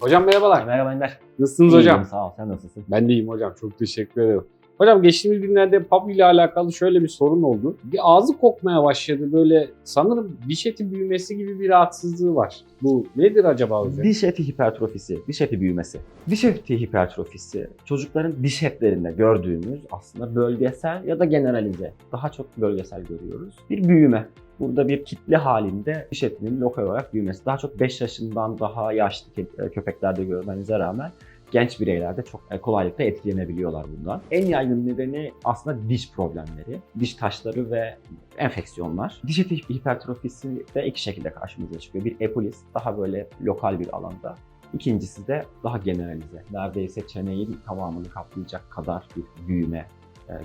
Hocam merhabalar. Merhaba Ender. Nasılsınız İyiyim, hocam? Sağ ol. Sen nasılsın? Ben de iyiyim hocam. Çok teşekkür ederim. Hocam geçtiğimiz günlerde pub ile alakalı şöyle bir sorun oldu. Bir ağzı kokmaya başladı. Böyle sanırım diş eti büyümesi gibi bir rahatsızlığı var. Bu nedir acaba hocam? Diş eti hipertrofisi, diş eti büyümesi. Diş eti hipertrofisi çocukların diş etlerinde gördüğümüz aslında bölgesel ya da generalize, daha çok bölgesel görüyoruz. Bir büyüme. Burada bir kitle halinde diş etinin lokal olarak büyümesi. Daha çok 5 yaşından daha yaşlı ke- köpeklerde görmenize rağmen genç bireylerde çok e, kolaylıkla etkilenebiliyorlar bundan. En yaygın nedeni aslında diş problemleri, diş taşları ve enfeksiyonlar. Diş eti hipertrofisi de iki şekilde karşımıza çıkıyor. Bir epolis, daha böyle lokal bir alanda. İkincisi de daha generalize. Neredeyse çeneyin tamamını kaplayacak kadar bir büyüme e,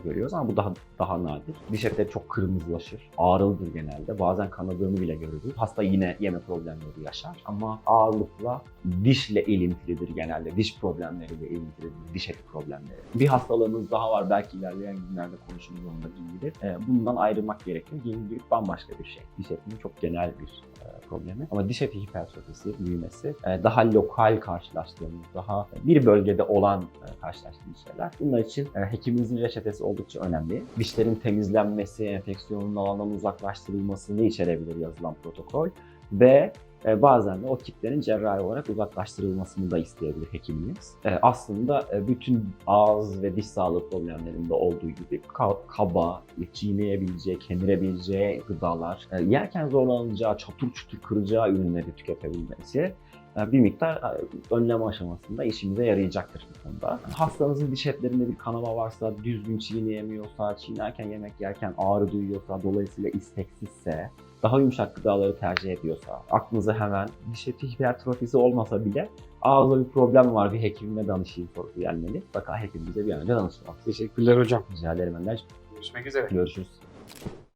görüyoruz ama bu daha daha nadir. Diş etleri çok kırmızılaşır, ağrılıdır genelde. Bazen kanadığını bile görürüz. Hasta yine yeme problemleri yaşar ama ağırlıkla dişle ilintilidir genelde. Diş problemleriyle ilintilidir, diş eti problemleri. Bir hastalığımız daha var belki ilerleyen günlerde konuşuruz onunla ilgili. E, bundan ayrılmak gerekiyor. Gingivit bambaşka bir şey. Diş etinin çok genel bir e, problemi. Ama diş eti hipertrofisi, büyümesi e, daha lokal karşılaştığımız, daha bir bölgede olan e, karşılaştığımız şeyler. Bunlar için e, hekimimizin reçetesi oldukça önemli. Dişlerin temizlenmesi, enfeksiyonun alandan uzaklaştırılmasını içerebilir yazılan protokol ve e, bazen de o kitlerin cerrahi olarak uzaklaştırılmasını da isteyebilir hekimimiz. E, aslında e, bütün ağız ve diş sağlığı problemlerinde olduğu gibi ka- kaba, çiğneyebileceği, kemirebileceği gıdalar, yerken zorlanacağı, çatır çutur kıracağı ürünleri tüketebilmesi bir miktar e, önleme aşamasında işimize yarayacaktır bu konuda. Hastanızın diş etlerinde bir kanama varsa, düzgün çiğneyemiyorsa, çiğnerken yemek yerken ağrı duyuyorsa, dolayısıyla isteksizse, daha yumuşak gıdaları tercih ediyorsa, aklınıza hemen diş eti hipertrofisi olmasa bile ağızda bir problem var bir hekimime danışayım sorusu gelmeli. Mutlaka hekimimize bir an önce danışmalısınız. Teşekkürler hocam. Rica ederim Ender. Görüşmek üzere. Görüşürüz.